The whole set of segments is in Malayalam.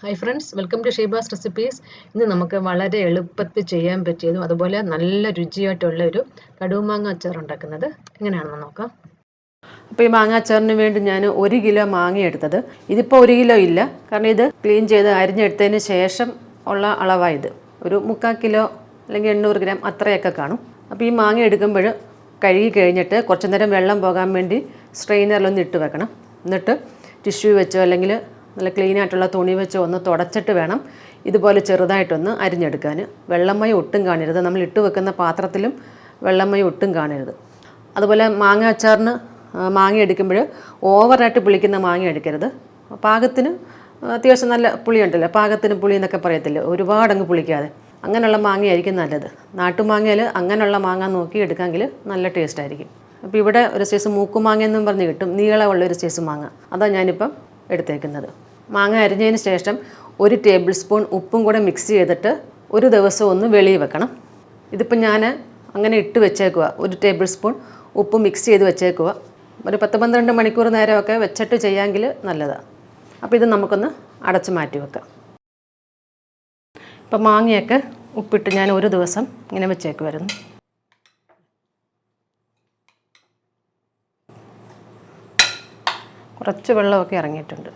Hi friends welcome to Sheeba's recipes ഇന്ന് നമുക്ക് വളരെ എളുപ്പത്തിൽ ചെയ്യാൻ പറ്റിയതും അതുപോലെ നല്ല രുചിയായിട്ടുള്ള ഒരു കടുമാങ്ങ അച്ചാർ ഉണ്ടാക്കുന്നത് എങ്ങനെയാണെന്ന് നോക്കാം. അപ്പോൾ ഈ മാങ്ങ അച്ചാറിന് വേണ്ടി ഞാൻ ഒരു കിലോ മാങ്ങ എടുത്തത്. ഇതിപ്പോൾ ഒരു കിലോ ഇല്ല. കാരണം ഇത് ക്ലീൻ ചെയ്ത് അരിഞ്ഞെടുത്തതിന് ശേഷം ഉള്ള അളവായത് ഒരു മുക്കാൽ കിലോ അല്ലെങ്കിൽ എണ്ണൂറ് ഗ്രാം അത്രയൊക്കെ കാണും. അപ്പോൾ ഈ മാങ്ങ എടുക്കുമ്പോൾ കഴുകി കഴിഞ്ഞിട്ട് കുറച്ച് നേരം വെള്ളം പോകാൻ വേണ്ടി സ്ട്രെയിനറിലൊന്ന് ഇട്ട് വെക്കണം. എന്നിട്ട് ടിഷ്യൂ വെച്ചോ അല്ലെങ്കിൽ നല്ല ക്ലീൻ ആയിട്ടുള്ള തുണി വെച്ച് ഒന്ന് തുടച്ചിട്ട് വേണം ഇതുപോലെ ചെറുതായിട്ടൊന്ന് അരിഞ്ഞെടുക്കാൻ. വെള്ളമയം ഒട്ടും കാണരുത്. നമ്മൾ ഇട്ട് വെക്കുന്ന പാത്രത്തിലും വെള്ളമയം ഒട്ടും കാണരുത്. അതുപോലെ മാങ്ങ അച്ചാറിന് മാങ്ങ എടുക്കുമ്പോൾ ഓവറായിട്ട് പുളിക്കുന്ന മാങ്ങ എടുക്കരുത്. പാകത്തിന് അത്യാവശ്യം നല്ല പുളിയുണ്ടല്ലോ. പാകത്തിന് പുളി എന്നൊക്കെ പറയത്തില്ല? ഒരുപാടങ്ങ് പുളിക്കാതെ. അങ്ങനെയുള്ള മാങ്ങയായിരിക്കും നല്ലത്. നാട്ടുമാങ്ങയിൽ അങ്ങനെയുള്ള മാങ്ങ നോക്കി എടുക്കാമെങ്കിൽ നല്ല ടേസ്റ്റ് ആയിരിക്കും. അപ്പോൾ ഇവിടെ ഒരു സൈസ് മൂക്കുമാങ്ങ എന്നും പറഞ്ഞ് കിട്ടും. നീളമുള്ള ഒരു സൈസ് മാങ്ങ. അതാണ് ഞാനിപ്പം എടുത്തേക്കുന്നത്. മാങ്ങ അരിഞ്ഞതിന് ശേഷം ഒരു ടേബിൾ സ്പൂൺ ഉപ്പും കൂടെ മിക്സ് ചെയ്തിട്ട് ഒരു ദിവസം ഒന്ന് വെളിയിൽ വെക്കണം. ഇതിപ്പോൾ ഞാൻ അങ്ങനെ ഇട്ട് വെച്ചേക്കുക ഒരു ടേബിൾ സ്പൂൺ ഉപ്പ് മിക്സ് ചെയ്ത് വെച്ചേക്കുക ഒരു പത്ത് പന്ത്രണ്ട് മണിക്കൂർ നേരമൊക്കെ വെച്ചിട്ട് ചെയ്യാമെങ്കിൽ നല്ലതാണ് അപ്പോൾ ഇത് നമുക്കൊന്ന് അടച്ച് മാറ്റി വെക്കാം. ഇപ്പം മാങ്ങയൊക്കെ ഉപ്പിട്ട് ഞാൻ ഒരു ദിവസം ഇങ്ങനെ വെച്ചേക്കുമായിരുന്നു കുറച്ച് വെള്ളമൊക്കെ ഇറങ്ങിയിട്ടുണ്ട്.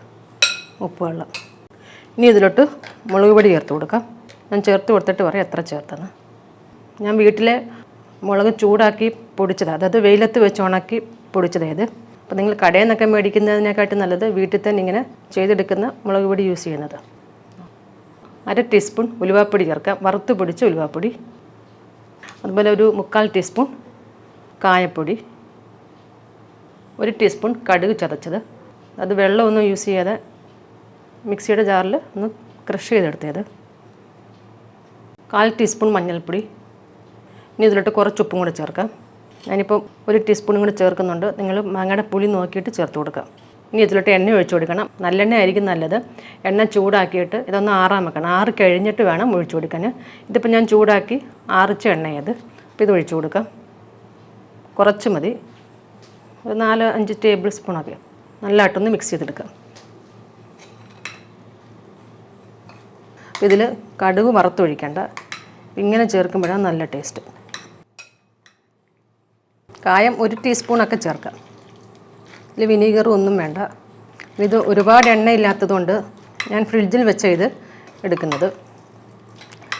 ഉപ്പ് വെള്ളം. ഇനി ഇതിലോട്ട് മുളക് പൊടി ചേർത്ത് കൊടുക്കാം. ഞാൻ ചേർത്ത് കൊടുത്തിട്ട് പറയാം എത്ര ചേർത്തെന്ന്. ഞാൻ വീട്ടിലെ മുളക് ചൂടാക്കി പൊടിച്ചതാണ് അതായത് വെയിലത്ത് വെച്ച് ഉണക്കി പൊടിച്ചതായത് അപ്പോൾ നിങ്ങൾ കടയിൽ നിന്നൊക്കെ മേടിക്കുന്നതിനെക്കാട്ടും നല്ലത് വീട്ടിൽ തന്നെ ഇങ്ങനെ ചെയ്തെടുക്കുന്ന മുളക് പൊടി യൂസ് ചെയ്യുന്നത്. അര ടീസ്പൂൺ ഉലുവാപ്പൊടി ചേർക്കാം. വറുത്ത് പൊടിച്ച ഉലുവാപ്പൊടി. അതുപോലെ ഒരു മുക്കാൽ ടീസ്പൂൺ കായപ്പൊടി. ഒരു ടീസ്പൂൺ കടുക് ചതച്ചത്. അത് വെള്ളമൊന്നും യൂസ് ചെയ്യാതെ മിക്സിയുടെ ജാറിൽ ഒന്ന് ക്രഷ് ചെയ്തെടുത്തത്. കാൽ ടീസ്പൂൺ മഞ്ഞൾപ്പൊടി. ഇനി ഇതിലോട്ട് കുറച്ച് ഉപ്പും കൂടെ ചേർക്കാം. ഞാനിപ്പോൾ ഒരു ടീസ്പൂണും കൂടെ ചേർക്കുന്നുണ്ട്. നിങ്ങൾ മാങ്ങയുടെ പുളി നോക്കിയിട്ട് ചേർത്ത് കൊടുക്കാം ഇനി ഇതിലോട്ട് എണ്ണ ഒഴിച്ചു കൊടുക്കണം. നല്ലെണ്ണ ആയിരിക്കും നല്ലത്. എണ്ണ ചൂടാക്കിയിട്ട് ഇതൊന്ന് ആറാൻ വെക്കണം. ആറ് കഴിഞ്ഞിട്ട് വേണം ഒഴിച്ചു കൊടുക്കാൻ. ഇതിപ്പോൾ ഞാൻ ചൂടാക്കി ആറിച്ച എണ്ണയത് അപ്പോൾ ഇത് ഒഴിച്ചു കൊടുക്കാം. കുറച്ച് മതി. ഒരു നാല് അഞ്ച് ടേബിൾ സ്പൂണൊക്കെ. നല്ലതായിട്ടൊന്ന് മിക്സ് ചെയ്തെടുക്കാം ഇതിൽ കടുക് വറുത്തൊഴിക്കേണ്ട. ഇങ്ങനെ ചേർക്കുമ്പോഴാണ് നല്ല ടേസ്റ്റ് കായം ഒരു ടീസ്പൂണൊക്കെ ചേർക്കാം ഇതിൽ വിനീഗറും ഒന്നും വേണ്ട. ഇത് ഒരുപാട് എണ്ണയില്ലാത്തതുകൊണ്ട് ഞാൻ ഫ്രിഡ്ജിൽ വെച്ച ഇത് എടുക്കുന്നത്.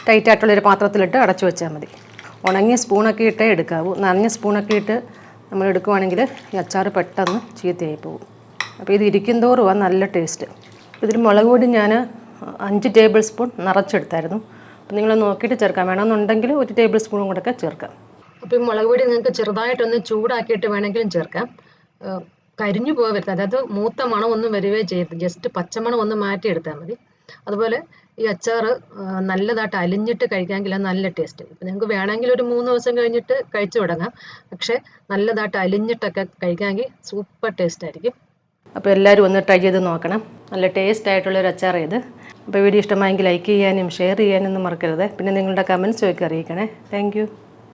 ടൈറ്റായിട്ടുള്ളൊരു പാത്രത്തിലിട്ട് അടച്ചു വെച്ചാൽ മതി. ഉണങ്ങിയ സ്പൂണൊക്കെ ഇട്ടേ എടുക്കാവൂ. നനഞ്ഞ സ്പൂണൊക്കെ ഇട്ട് നമ്മൾ എടുക്കുവാണെങ്കിൽ ഈ അച്ചാർ പെട്ടെന്ന് ചീത്തയായി പോകും അപ്പോൾ ഇത് ഇരിക്കും തോറും നല്ല ടേസ്റ്റ്. ഇതിൽ മുളക് പൊടി ഞാൻ അഞ്ച് ടേബിൾ സ്പൂൺ നിറച്ചെടുത്തായിരുന്നു. അപ്പോൾ നിങ്ങൾ നോക്കിയിട്ട് ചേർക്കാം വേണമെന്നുണ്ടെങ്കിൽ ഒരു ടേബിൾ സ്പൂണും കൂടെ ഒക്കെ ചേർക്കാം. അപ്പോൾ ഈ മുളക് പൊടി നിങ്ങൾക്ക് ചെറുതായിട്ടൊന്ന് ചൂടാക്കിയിട്ട് വേണമെങ്കിലും ചേർക്കാം. കരിഞ്ഞു പോകരുത് അതായത് മൂത്ത മണം ഒന്നും വരികയോ ചെയ്യരുത്. ജസ്റ്റ് പച്ചമണം ഒന്ന് മാറ്റിയെടുത്താൽ മതി. അതുപോലെ ഈ അച്ചാർ നല്ലതായിട്ട് അലിഞ്ഞിട്ട് കഴിക്കാമെങ്കിൽ നല്ല ടേസ്റ്റ്. ഇപ്പം നിങ്ങൾക്ക് വേണമെങ്കിൽ ഒരു മൂന്ന് ദിവസം കഴിഞ്ഞിട്ട് കഴിച്ചു തുടങ്ങാം. പക്ഷേ നല്ലതായിട്ട് അലിഞ്ഞിട്ടൊക്കെ കഴിക്കാമെങ്കിൽ സൂപ്പർ ടേസ്റ്റ് ആയിരിക്കും. അപ്പോൾ എല്ലാവരും ഒന്ന് ട്രൈ ചെയ്ത് നോക്കണം. നല്ല ടേസ്റ്റ് ആയിട്ടുള്ളൊരു അച്ചാർ ഇത്. അപ്പോൾ വീഡിയോ ഇഷ്ടമായെങ്കിൽ ലൈക്ക് ചെയ്യാനും ഷെയർ ചെയ്യാനും ഒന്നും മറക്കരുത്. പിന്നെ നിങ്ങളുടെ കമൻസ് ഒക്കെ അറിയിക്കണേ. താങ്ക്